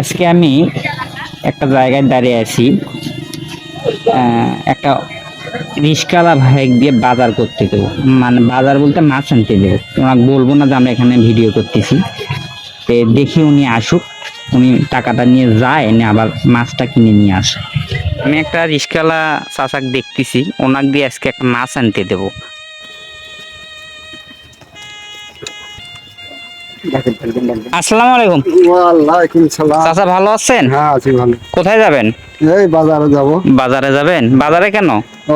আজকে আমি একটা জায়গায় দাঁড়িয়ে আছি একটা রিস্কালা ভাইক দিয়ে বাজার করতে দেবো মানে বাজার বলতে মাছ আনতে দেবো ওনাকে বলব না যে আমরা এখানে ভিডিও করতেছি। তো দেখি উনি আসুক, উনি টাকাটা নিয়ে যায়, এনে আবার মাছটা কিনে নিয়ে আসে। আমি একটা রিস্কালা চাচাক দেখতেছি, ওনাকে দিয়ে আজকে একটা মাছ আনতে দেবো। আসসালামু আলাইকুম। ওয়ালাইকুম সালাম। চাচা ভালো আছেন? হ্যাঁ আছি ভালো। কোথায় যাবেন? এই বাজারে যাব। বাজারে যাবেন? বাজারে কেন?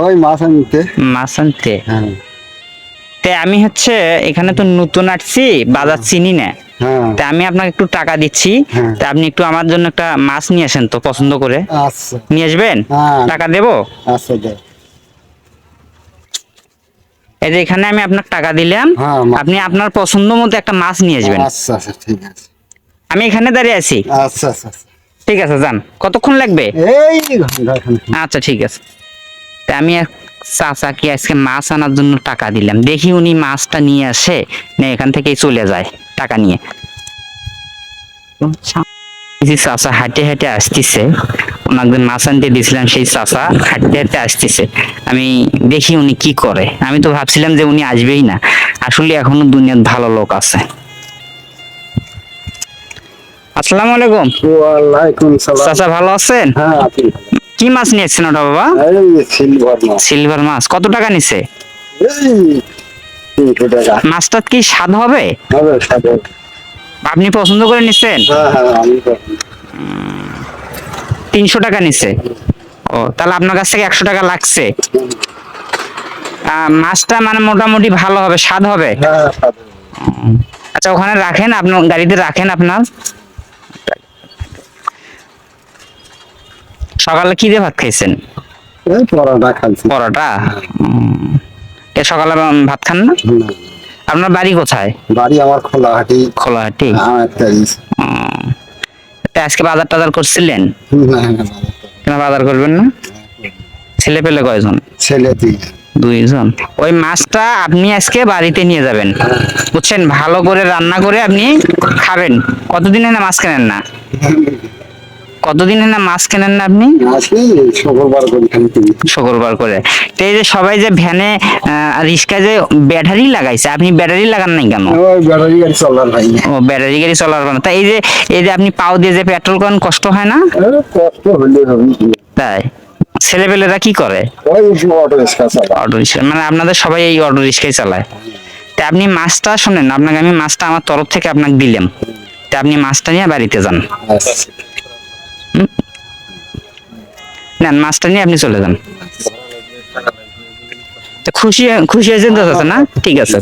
ওই মাছ আনতে। মাছ আনতে? হ্যাঁ। তে আমি হচ্ছে এখানে তো নতুন আসছি বাজার চিনি না। হ্যাঁ। তা আমি আপনাকে একটু টাকা দিচ্ছি। হ্যাঁ। তা আপনি একটু আমার জন্য একটা মাছ নিয়ে আসেন তো পছন্দ করে। আচ্ছা। নিয়ে আসবেন? হ্যাঁ। টাকা দেবো? আচ্ছা যে এখানে আমি আপনাকে টাকা দিলাম হ্যাঁ আপনি আপনার পছন্দ মতো একটা মাছ নিয়ে আসবেন। আচ্ছা আচ্ছা ঠিক আছে। আমি এখানে দাঁড়িয়ে আছি। আচ্ছা আচ্ছা আচ্ছা। ঠিক আছে যান। কতক্ষণ লাগবে? এই আচ্ছা ঠিক আছে। তা আমি এক চাচাকে আজকে মাছ আনার জন্য টাকা দিলাম। দেখি উনি মাছটা নিয়ে আসে না এখান থেকেই চলে যায় টাকা নিয়ে। যে চাচা হাঁটে হাঁটে আসতেছে ওনাকে মাছ আনতে দিয়েছিলাম সেই চাচা হাঁটতে হাঁটতে আসতেছে। আমি দেখি উনি কি করে। আমি তো ভাবছিলাম যে উনি আসবেই না। আসলে এখনও দুনিয়ার ভালো লোক আছে। আসসালামু আলাইকুম। ওয়ালাইকুম সালাম। চাচা ভালো আছেন? হ্যাঁ কি মাছ নিয়েছেন ওটা বাবা? সিলভার মাছ। সিলভার মাছ। কত টাকা নিছে? মাছটা কি স্বাদ হবে। আপনি পছন্দ করে নিছেন? হ্যাঁ হ্যাঁ তিনশো টাকা নিছে। ও তাহলে আপনার কাছ থেকে একশো টাকা লাগছে। মাছটা মানে মোটামুটি ভালো হবে স্বাদ হবে? হ্যাঁ আচ্ছা ওখানে রাখেন আপনার গাড়িতে রাখেন আপনার। সকালে কি দিয়ে ভাত খাইছেন? পরোটা পরোটা? সকালে ভাত খান না। আপনার বাড়ি কোথায়? বাড়ি আমার খোলাহাটি। খোলাহাটি? আমার তারিখ উম, তা আজকে বাজার টাজার করছিলেন কেন বাজার করবেন না? ছেলে পেলে কয়জন? ছেলে দুইজন। ওই মাছটা আপনি আজকে বাড়িতে নিয়ে যাবেন। বুঝছেন? ভালো করে রান্না করে আপনি খাবেন। কতদিন না মাছ কেনেন না? কতদিন না মাছ কেনেন না আপনি? শুক্রবার করে শুক্রবার করে। তো এই যে সবাই যে ভ্যানে রিক্সায় যে ব্যাটারি লাগাইছে আপনি ব্যাটারি লাগান নাই কেন? ব্যাটারি গাড়ি চলার ভাই ও ব্যাটারি গাড়ি চলার না তা এই যে এই যে আপনি পাও দিয়ে যে পেট্রোল করেন কষ্ট হয় না? কষ্ট হলে তাই? ছেলেপেলেরা কি করে? রিক্সা অটো রিক্সা মানে আপনাদের সবাই এই অটো রিক্সাই চালায়। তা আপনি মাছটা শোনেন আপনাকে আমি মাছটা আমার তরফ থেকে আপনাকে দিলাম। তা আপনি মাছটা নিয়ে বাড়িতে যান। আচ্ছা। নেন মাছটা নিয়ে আপনি চলে যান। খুশি খুশি হয়েছেন তো না? ঠিক আছে।